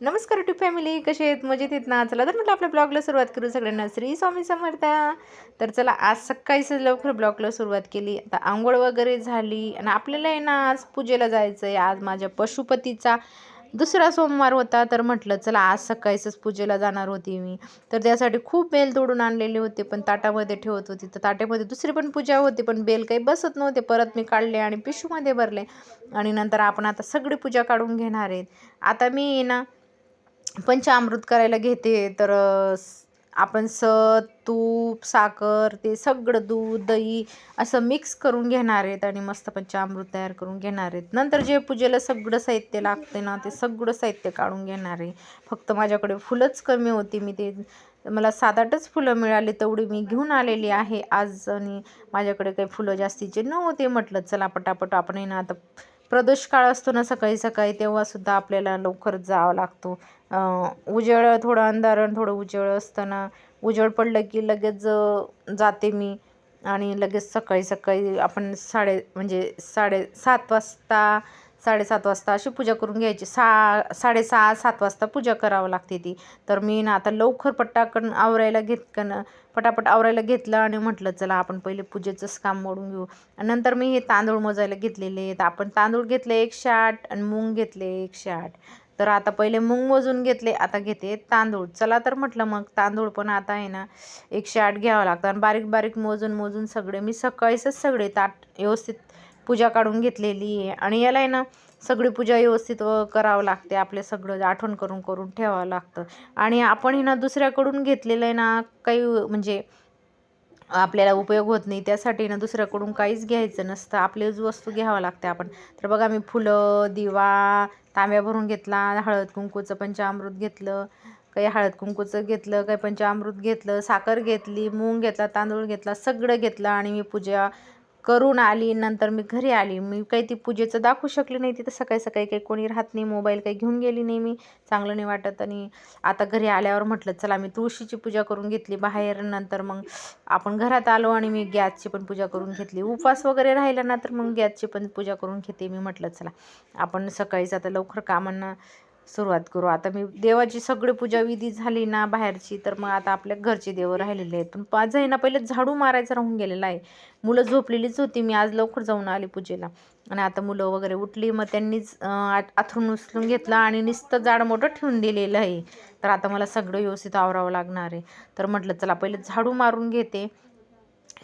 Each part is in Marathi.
नमस्कार टू फॅमिली कसे आहेत? मजेत आहेत ना? चला तर म्हटलं आपल्या ब्लॉगला सुरुवात करू. सगळ्यांना श्री स्वामी समर्थ. तर चला आज सकाळीच लवकर ब्लॉगला सुरुवात केली. आता आंघोळ वगैरे झाली आणि आपल्याला आहे ना आज पूजेला जायचं आहे आज माझ्या पशुपतीचा दुसरा सोमवार होता. तर म्हटलं चला आज सकाळीच पूजेला जाणार होती मी. तर त्यासाठी खूप बेल तोडून आणलेले होते पण ताटामध्ये ठेवत होती. तर ताट्यामध्ये दुसरी पण पूजा होती पण बेल काही बसत नव्हते. परत मी काढले आणि पिशूमध्ये भरले. आणि नंतर आपण आता सगळी पूजा काढून घेणार आहेत. आता मी ना पंचामृत करायला घेते तर आपण स तूप साखर ते सगळं दूध दही असं मिक्स करून घेणार आहेत आणि मस्त पंचामृत तयार करून घेणार आहेत. नंतर जे पूजेला सगळं साहित्य लागते ना ते सगळं साहित्य काढून घेणार आहे. फक्त माझ्याकडे फुलंच कमी होती मी ते मला सात आठच फुलं मिळाली तेवढी मी घेऊन आलेली आहे आज आणि माझ्याकडे काही फुलं जास्तीचे नव्हते. म्हटलं चला पटापट आपण आहे ना आता प्रदोष काळ असतो ना सकाळी सकाळी तेव्हासुद्धा आपल्याला लवकर जावं लागतो. उजेड थोडं अंधार आणि थोडं उजेड असताना उजेड पडलं की लगेच जाते मी आणि लगेच सकाळी सकाळी आपण साडे म्हणजे साडे सात वाजता साडेसात वाजता अशी पूजा करून घ्यायची. सहा साडेसहा सात वाजता पूजा करावं लागते ती. तर मी ना आता लवकर पटाकन आवरायला घेतकन पटापट आवरायला घेतलं आणि म्हटलं चला आपण पहिले पूजेचंच काम मोडून घेऊ. आणि नंतर मी हे तांदूळ मोजायला घेतलेले आहेत. आपण तांदूळ घेतले एकशे आठ आणि मूग घेतले एकशे आठ तर आता पहिले मूग मोजून घेतले आता घेते तांदूळ. चला तर म्हटलं मग तांदूळ पण आता आहे ना एकशे आठ घ्यावं लागतं. आणि बारीक बारीक मोजून मोजून सगळे मी सकाळीच सगळे ताट व्यवस्थित पूजा काढून घेतलेली आहे. आणि याला आहे ना सगळी पूजा व्यवस्थित व करावं लागते. आपले सगळं आठवण करून करून ठेवावं लागतं. आणि आपण हे ना दुसऱ्याकडून घेतलेलं आहे ना काही म्हणजे आपल्याला उपयोग होत नाही त्यासाठी ना दुसऱ्याकडून काहीच घ्यायचं नसतं. आपलीच वस्तू घ्यावं लागते आपण. तर बघा मी फुलं दिवा तांब्या भरून घेतला हळद कुंकूचं पंचामृत घेतलं काही हळद कुंकूचं घेतलं काही पंचामृत घेतलं साखर घेतली मूग घेतला तांदूळ घेतला सगळं घेतलं आणि मी पूजा करून आली नंतर मी घरी आली. मी काही ती पूजेचं दाखवू शकले नाही तिथं सकाळी सकाळी काही कोणी राहत नाही मोबाईल काही घेऊन गेली नाही मी. चांगलं नाही वाटत आणि आता घरी आल्यावर म्हटलं चला मी तुळशीची पूजा करून घेतली बाहेर नंतर मग आपण घरात आलो आणि मी गॅसची पण पूजा करून घेतली. उपवास वगैरे राहिला ना तर मग गॅसची पण पूजा करून घेते. मी म्हटलं चला आपण सकाळीच आता लवकर कामांना सुरुवात करू. आता मी देवाची सगळी पूजा विधी झाली ना बाहेरची तर मग आता आपल्या घरचे देव राहिलेले आहेत. पण पाच आहे ना पहिले झाडू मारायचं राहून गेलेलं आहे. मुलं झोपलेलीच होती मी आज लवकर जाऊन आली पूजेला. आणि आता मुलं वगैरे उठली मग त्यांनीच आत- आथरून उचलून घेतलं आणि नुसतं जाड मोठं ठेवून दिलेलं आहे. तर आता मला सगळं व्यवस्थित आवरावं लागणार आहे. तर म्हटलं चला पहिले झाडू मारून घेते.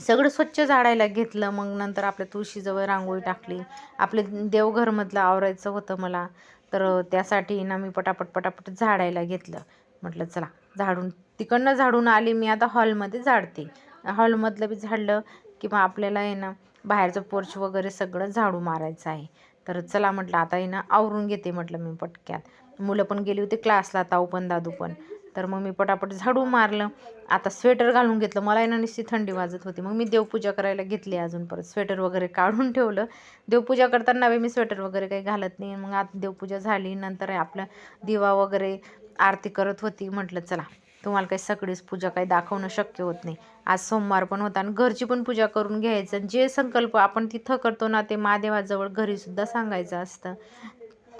सगळं स्वच्छ झाडायला घेतलं मग नंतर आपल्या तुळशीजवळ रांगोळी टाकली. आपले देवघरमधलं आवरायचं होतं मला तर त्यासाठी ना मी पटापट पटापट झाडायला घेतलं. म्हटलं चला झाडून तिकडनं झाडून आली मी आता हॉलमध्ये झाडते. हॉलमधलं बी झाडलं की मग आपल्याला आहे ना बाहेरचं पोर्च वगैरे सगळं झाडू मारायचं आहे. तर चला म्हटलं आता आहे ना आवरून घेते म्हटलं मी पटक्यात. मुलं पण गेली होती क्लासला ताऊ पण दादू पण. तर मग मी पटापट झाडू मारलं. आता स्वेटर घालून घेतलं. मला ना निश्चित थंडी वाजत होती. मग मी देवपूजा करायला घेतली अजून परत. स्वेटर वगैरे काढून ठेवलं. देवपूजा करताना बी मी स्वेटर वगैरे काही घालत नाही. मग आता देवपूजा झाली. नंतर आपलं दिवा वगैरे आरती करत होती. म्हटलं चला तुम्हाला काही सगळीच पूजा काही दाखवणं शक्य होत नाही. आज सोमवार पण होता आणि घरची पण पूजा करून घ्यायचं. आणि जे संकल्प आपण तिथं करतो ना ते महादेवाजवळ घरीसुद्धा सांगायचं असतं.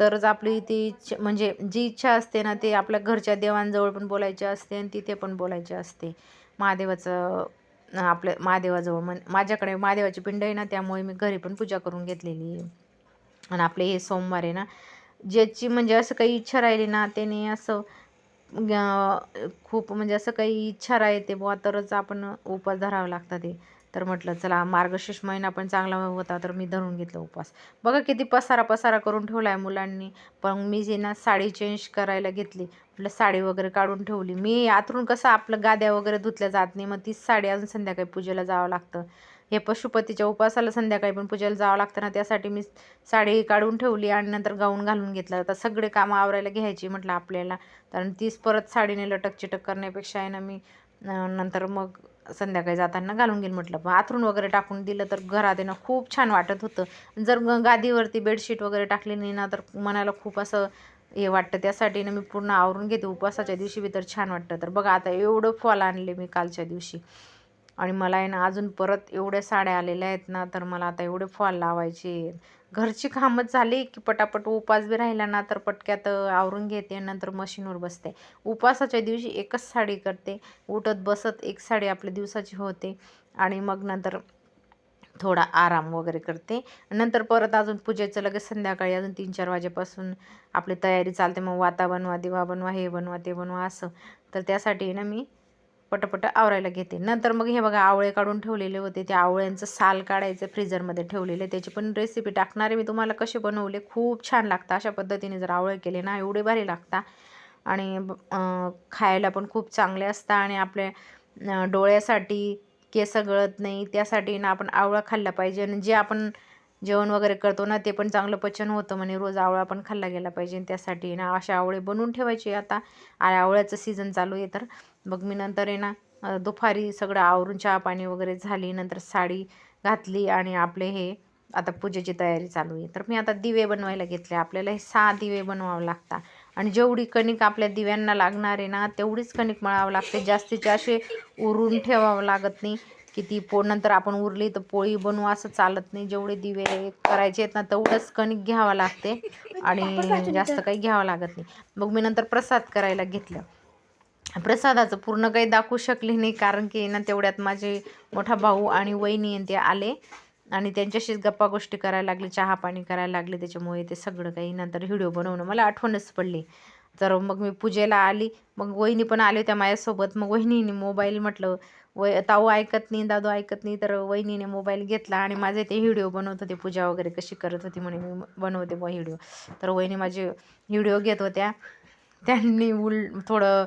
तरच आपली ती इच्छ म्हणजे जी इच्छा असते ना ते आपल्या घरच्या देवांजवळ पण बोलायची असते आणि तिथे पण बोलायची असते. महादेवाचं आपलं आपल्या महादेवाजवळ म्हण माझ्याकडे महादेवाची पिंड आहे ना त्यामुळे मी घरी पण पूजा करून घेतलेली आहे. आणि आपले हे सोमवार आहे ना ज्याची म्हणजे असं काही इच्छा राहिली ना त्याने असं खूप म्हणजे असं काही इच्छा राहते बुवा तरच आपण उपास धरावं लागतं ते. तर म्हटलं चला मार्गशीर्ष महिना पण चांगला होता तर मी धरून घेतलं उपवास. बघा किती पसारा पसारा करून ठेवला आहे मुलांनी. पण मी जे ना साडी चेंज करायला घेतली म्हटलं साडी वगैरे काढून ठेवली. मी आतरून कसं आपलं गाद्या वगैरे धुतल्या जात नाही मग तीच साडी अजून संध्याकाळी पूजेला जावं लागतं. हे पशुपतीच्या उपासाला संध्याकाळी पण पूजेला जावं लागतं ना त्यासाठी मी साडी काढून ठेवली आणि नंतर गाऊन घालून घेतलं. आता सगळे कामं आवरायला घ्यायची म्हटलं आपल्याला. कारण तीच परत साडीने लटक चिटक करण्यापेक्षा आहे ना मी नंतर मग संध्याकाळी जाताना घालून घेईल म्हटलं. पण आथरून वगैरे टाकून दिलं तर घरात येणं खूप छान वाटत होतं. जर गादीवरती बेडशीट वगैरे टाकली नाही ना तर मनाला खूप असं हे वाटतं. त्यासाठी ना मी पूर्ण आवरून घेते. उपवासाच्या दिवशी बी तर छान वाटतं. तर बघा आता एवढं फॉल आणले मी कालच्या दिवशी. आणि मला आहे ना अजून परत एवढ्या साड्या आलेल्या आहेत ना तर मला आता एवढे फॉल लावायचे घरची कामं झाली की पटापट उपास बी राहिला ना तर पटक्यात आवरून घेते नंतर मशीनवर बसते. उपासाच्या दिवशी एकच साडी करते. उठत बसत एक साडी आपल्या दिवसाची होते. आणि मग नंतर थोडा आराम वगैरे करते. नंतर परत अजून पूजेचं लगेच संध्याकाळी अजून तीन चार वाजेपासून आपली तयारी चालते. मग वाता बनवा दिवा बनवा हे बनवा ते बनवा असं. तर त्यासाठी ना मी पटपट आवरायला घेते. नंतर मग हे बघा आवळे काढून ठेवलेले होते. त्या आवळ्यांचं साल काढायचं फ्रीजरमध्ये ठेवलेले. त्याची पण रेसिपी टाकणारे मी तुम्हाला कसे बनवले खूप छान लागतं. अशा पद्धतीने जर आवळे केले ना एवढे भारी लागतात आणि खायला पण खूप चांगले असतं आणि आपल्या डोळ्यासाठी केस गळत नाही त्यासाठी ना आपण आवळा खाल्ला पाहिजे. आणि जे आपण जेवण वगैरे करतो ना ते पण चांगलं पचन होतं म्हणे. रोज आवळा पण खाल्ला गेला पाहिजे त्यासाठी ना अशा आवळे बनवून ठेवायचे. आता आवळ्याचं सीझन चालू आहे तर. मग मी नंतर आहे ना दुपारी सगळं आवरून चहा पाणी वगैरे झाली नंतर साडी घातली आणि आपले हे आता पूजेची तयारी चालू आहे. तर मी आता दिवे बनवायला घेतले. आपल्याला हे सहा दिवे बनवावं लागतात. आणि जेवढी कणिक आपल्या दिव्यांना लागणार आहे ना तेवढीच कणिक मळावं लागते. जास्तीचे असे उरून ठेवावं लागत नाही. की ती पो नंतर आपण उरली तर पोळी बनवू असं चालत नाही. जेवढे दिवे करायचे आहेत ना तेवढंच कणिक घ्यावं लागते. आणि जास्त काही घ्यावं लागत नाही. मग मी नंतर प्रसाद करायला घेतलं. प्रसादाचं पूर्ण काही दाखवू शकले नाही कारण की ना तेवढ्यात माझे मोठा भाऊ आणि वहिनी ते आले. आणि त्यांच्याशीच गप्पा गोष्टी करायला लागले चहा पाणी करायला लागले. त्याच्यामुळे ते सगळं काही नंतर व्हिडिओ बनवणं मला आठवणच पडली. तर मग मी पूजेला आली. मग वहिनी पण आली होत्या माझ्यासोबत. मग वहिनीने मोबाईल म्हटलं वय ताऊ ऐकत नाही दादू ऐकत नाही तर वहिनीने मोबाईल घेतला आणि माझे ते व्हिडिओ बनवत होते पूजा वगैरे कशी करत होती म्हणे मी बनवते मग व्हिडिओ तर वहिनी माझे व्हिडिओ घेत होत्या. त्यांनी उल थोडं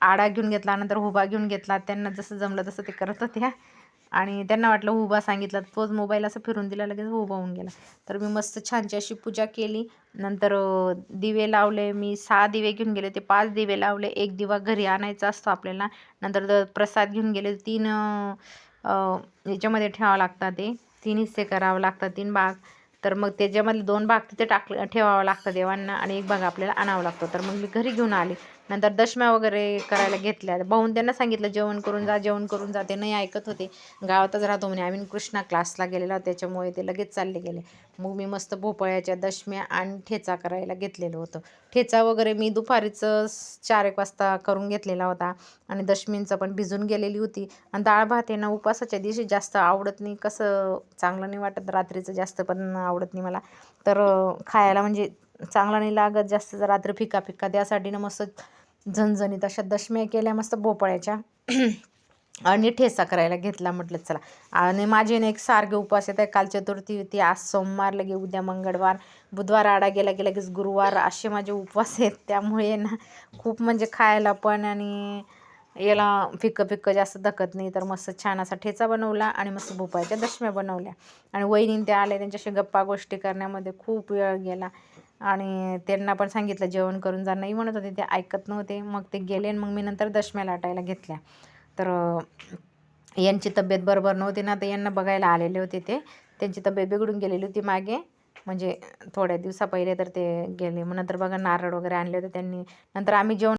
आडा घेऊन घेतला नंतर उभा घेऊन घेतला. त्यांना जसं जमलं तसं ते करत होत्या. आणि त्यांना वाटलं हो उभा सांगितलं. तोच मोबाईल असं फिरून दिला लगेच हो उभा होऊन गेला. तर मी मस्त छानशी अशी पूजा केली. नंतर दिवे लावले. मी सहा दिवे घेऊन गेले. ते पाच दिवे लावले. एक दिवा घरी आणायचा असतो आपल्याला. नंतर प्रसाद घेऊन गेले. तीन याच्यामध्ये ठेवावं लागतात ते. तीन हिस्से करावं लागतात तीन भाग. तर मग त्याच्यामधले दोन भाग तिथे टाक ठेवावं लागतं देवांना आणि एक भाग आपल्याला आणावं लागतो. तर मग मी घरी घेऊन आले. नंतर दशम्या वगैरे करायला घेतल्या. भाऊन त्यांना सांगितलं जेवण करून जा जेवण करून जा. ते नाही ऐकत होते. गावातच राहतो म्हणे. आम्ही कृष्णा क्लासला गेलेला त्याच्यामुळे ते लगेच चालले गेले. मग मी मस्त भोपळ्याच्या दशम्या आणि ठेचा करायला घेतलेलं होतं. ठेचा वगैरे मी दुपारीच चार एक वाजता करून घेतलेला होता. आणि दशमींचं पण भिजून गेलेली होती. आणि डाळ भात आहे ना उपासाच्या दिवशी जास्त आवडत नाही. कसं चांगलं नाही वाटत. रात्रीचं जास्त पण आवडत नाही मला. तर खायला म्हणजे चांगला नाही लागत जास्त रात्री फिका फिका त्यासाठी ना मस्त झणझणीत अशा दशम्या केल्या मस्त भोपळ्याच्या. आणि ठेचा करायला घेतला म्हटलं चला. आणि माझे ना एक सारखे उपवास येत आहे काल चतुर्थी होती आज सोमवार लगे उद्या मंगळवार बुधवार आडा गेला की लगेच गुरुवार असे माझे उपवास आहेत. त्यामुळे ना खूप म्हणजे खायला पण आणि याला फिकं फिक्कं जास्त धकत नाही. तर मस्त छान असा ठेचा बनवला आणि मस्त भोपाळ्याच्या दशम्या बनवल्या. आणि वहिनी ते आले त्यांच्याशी गप्पा गोष्टी करण्यामध्ये खूप वेळ गेला. आणि त्यांना पण सांगितलं जेवण करून जा. नाही म्हणत होते ते ऐकत नव्हते. मग ते गेले आणि मग मी नंतर दशम्या लाटायला घेतल्या. तर यांची तब्येत बरोबर नव्हती ना तर यांना बघायला आलेले होते ते. त्यांची तब्येत बिघडून गेलेली होती मागे. म्हणजे थोड्या दिवसा पहिले तर ते गेले. मग नंतर बघा नारळ वगैरे आणले होते त्यांनी. नंतर आम्ही जेवण